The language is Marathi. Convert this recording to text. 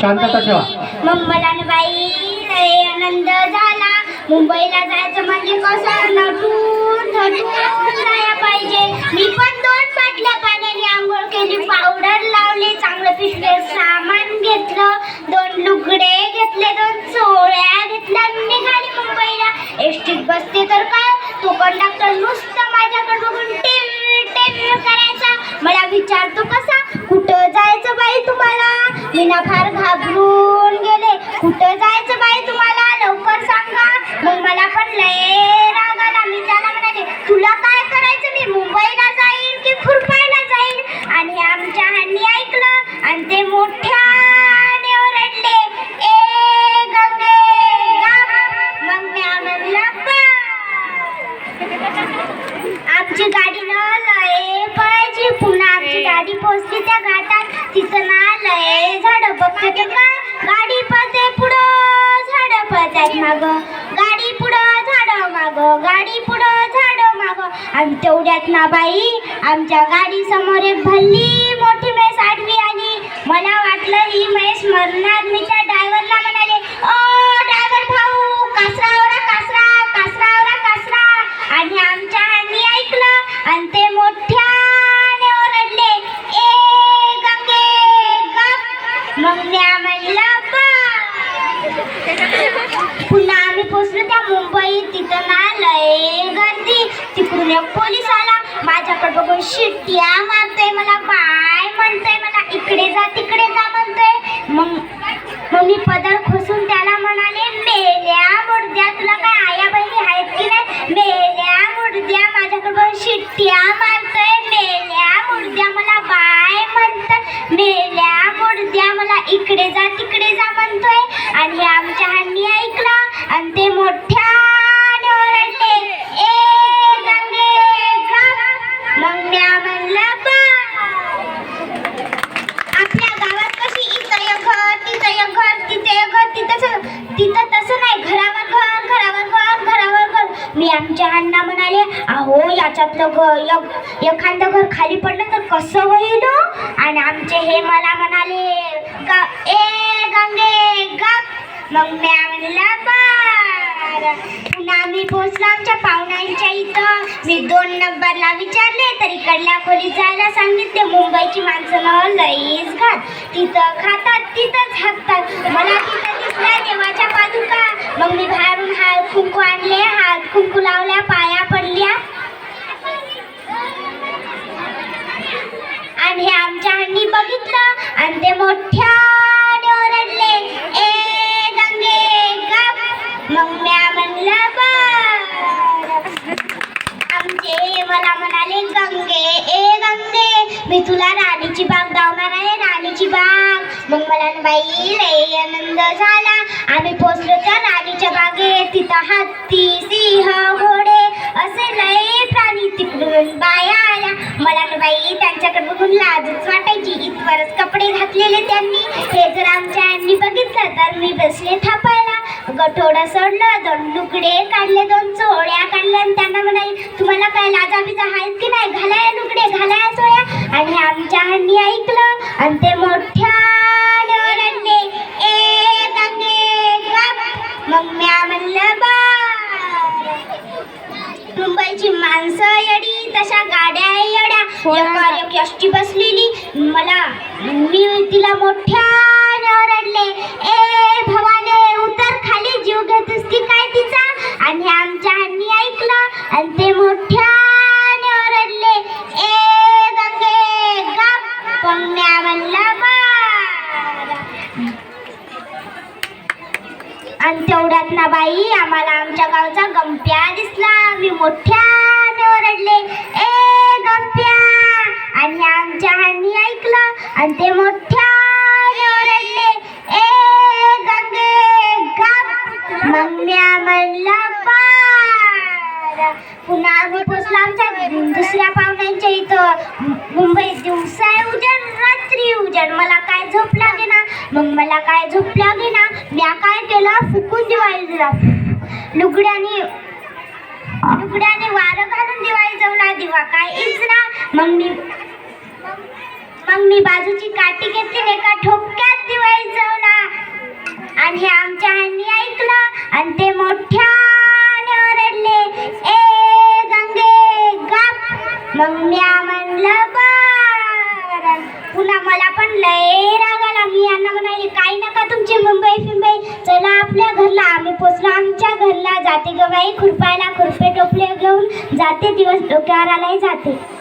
शांतता ठेवा. मग मला न बाई लय आनंद झाला. मुंबईला जायचं म्हणजे कसं नटून थटून जाया पाहिजे. मी पण दोन बाटल्या पाण्याने आंघोळ केली पावडर लावली चांगलं पिशवे सामान घेतलं. विचारतो कसा? कुठं जायचं बाई तुम्हाला? मीना फार घाबरून गेले. कुठं जायचं बाई तुम्हाला? लवकर सांगा. मग मला पण लय तिथं झाड बघते का? गाडी पळते पुढं झाड पळतात माग. गाडी पुढं झाड माग. गाडी पुढं झाड माग. आम्ही तेवढ्यात ना बाई आमच्या गाडी समोर एक भल्ली मोठी म्हैस आडवी आली. मला वाटलं ही म्हैस मरणार मी त्या तिथं ना लय गर्दी. तिकडून एक पोलीस आला. माझ्याकडे बघून शिट्ट्या मारतोय मला. बाय म्हणतोय मला. इकडे जा तिकडे जा म्हणतोय. मग मग मी पदर खोसून त्याला म्हणाले मेल्या मुर्द्या तुला काय आया बहिणी आहेत की नाही? मेल्या मुर्द्या माझ्याकडे बघून शिट्ट्या मारतोय. मेल्या मुर्द्या मला बाय म्हणतोय. मेल्या मुर्द्या मला इकडे जा तिकडे जा म्हणतोय. आणि आमच्या ह्यांनी ऐकला. आणि ते मोठ्या तिथं एक घर तिथे घर तिथं तिथं तसं नाही. घरावर घर घरावर घर घरावर घर. मी आमच्या अण्णा म्हणाले अहो याच्यातलं घर एक एखादं घर खाली पडलं तर कसं होईल हो? आणि आमचे हे मला म्हणाले ग ए गंगे गप. मग मी म्हणलं बरं पुन्हा आम्ही पोहोचलो आमच्या पाहुण्यांच्या इथं. मी दोन नंबरला विचारले तर इकडल्या खोलीत जायला सांगितले मुंबईची माणसं ना लईच घात तिथं खातात तिथंच हाकतात. मला तिथं दिसल्या देवाच्या पादुका. मग मी बाहेरून हात कुंकू आणले हात कुंकू लावल्या पाया पडल्या. आणि हे आमच्या हंडी बघितलं आणि ते मोठ्या मी तुला राणीची बाग धावणार आहे राणीची बाग. मग मला बाई लय आनंद झाला. आम्ही पोचलो त्या राणीच्या बागेत तिथं हत्ती सिंह घोडे असे लय प्राणी तिकडून बाया आल्या. मला बाई त्यांच्याकडे बघून लाजच वाटायची. इथवरच कपडे घातलेले त्यांनी. हे जर आमच्या यांनी बघितलं तर मी बसले थापायला. गठोडा सोडलं. दोन लुगडे काढले दोन चोळ्या काढल्या आणि त्यांना म्हणाली तुम्हाला काय लाजा बिजा आहेत की नाही? घालाय लुगडे घालाय चोळ्या. आणि आमच्या ह्यांनी ऐकलं आणि ते मोठ्याने ओरडले ए गंगे गप. मग म्या म्हणलं मुंबईची माणसं येडी तशा गाड्या येड्या. एक एसटी बसलेली मला मी तिला मोठ्याने ओरडले ए भवाने आणि तेवढ्यात ना बाई आम्हाला आमच्या गावचा गंप्या दिसला. मी मोठ्याने ओरडले ए गंप्या! आणि आमच्या हानी ऐकलं आणि ते मोठ्याने ओरडले ए गंगे गप! मग म्या म्हणलं पार पुन्हा आम्ही पोचलो आमच्या दुसऱ्या पाहुण्यांच्या इथं. मुंबईत दिवसा उजड रात्री उजड. मला काय झोपलं मग मला काय झोप की ना म्या काय केलं फुकून दिवाळी दिला लुकड्याने लुकड्याने वारं घालून दिवाळी जवला दिवा काय इचना मग मी मग मी बाजूची काठी घेतली एका ठोक्यात दिवाळी जवला आणि हे आमच्या ह्यांनी ऐकलं आणि ते मोठ्या शिंबाई चला आपल्या घरला. आम्ही पोचलो आमच्या घरला. जाते गवाई खुरपायला खुरपे टोपले घेऊन. जाते दिवस डोक्यावर आलाही जाते.